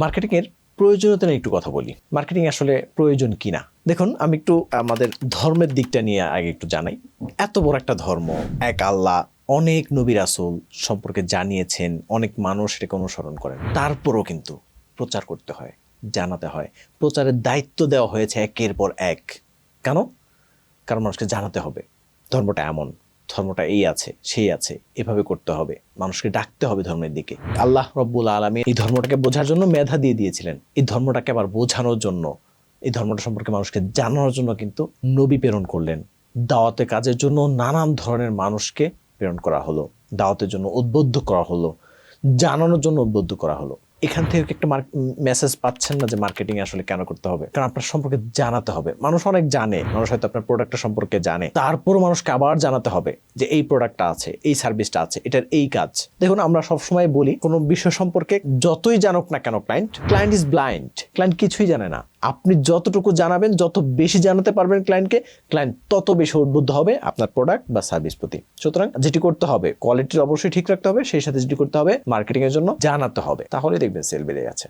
Marketing এর প্রয়োজনীয়তা নিয়ে একটু কথা বলি। মার্কেটিং আসলে প্রয়োজন কিনা? দেখুন, আমি একটু আমাদের ধর্মের দিকটা নিয়ে আগে একটু জানাই। এত বড় একটা ধর্ম, এক আল্লাহ, অনেক নবী রাসূল সম্পর্কে জানিয়েছেন, অনেক মানুষ এটাকে অনুসরণ করেন। তারপরও কিন্তু প্রচার করতে হয়, জানাতে হয়। প্রচারের দায়িত্ব দেওয়া হয়েছে একের পর এক। কেন? কারণ মানুষকে জানাতে হবে, ধর্মটা এমন। ধর্মটা এই আছে, সেই আছে, এভাবে করতে হবে। মানুষকে ডাকতে হবে ধর্মের দিকে। আল্লাহ রব্বুল আলমী এই ধর্মটাকে বোঝার জন্য মেধা দিয়ে দিয়েছিলেন। এই ধর্মটাকে আবার বোঝানোর জন্য, এই ধর্মটা সম্পর্কে মানুষকে জানানোর জন্য কিন্তু নবী প্রেরণ করলেন। দাওয়াতে কাজের জন্য নানান ধরনের মানুষকে প্রেরণ করা হলো। দাওয়াতের জন্য উদ্বুদ্ধ করা হলো। জানানোর জন্য উদ্বুদ্ধ করা হলো। এখান থেকে একটা মেসেজ পাচ্ছেন না যে মার্কেটিং আসলে কেন করতে হবে। কারণ আপনার সম্পর্কে জানাতে হবে। মানুষ অনেক জানে। মানুষ হয়তো আপনার প্রোডাক্টটা সম্পর্কে জানে। তারপরও মানুষকে আবার জানাতে হবে যে এই প্রোডাক্টটা আছে, এই সার্ভিসটা আছে, এটার এই কাজ। দেখুন, আমরা সবসময় বলি, কোনো বিষয় সম্পর্কে যতই জানুক না কেন client client is blind client কিছুই জানে না। আপনি যতটুকু জানাবেন, যত বেশি জানাতে পারবেন ক্লায়েন্টকে ক্লায়েন্ট তত বেশি উদ্বুদ্ধ হবে আপনার প্রোডাক্ট বা সার্ভিস প্রতি। সুতরাং যেটি করতে হবে কোয়ালিটি অবশ্যই ঠিক রাখতে হবে, সেই সাথে যেটি করতে হবে মার্কেটিং এর জন্য জানাতে হবে। তাহলে দেখবেন সেল বেড়ে গেছে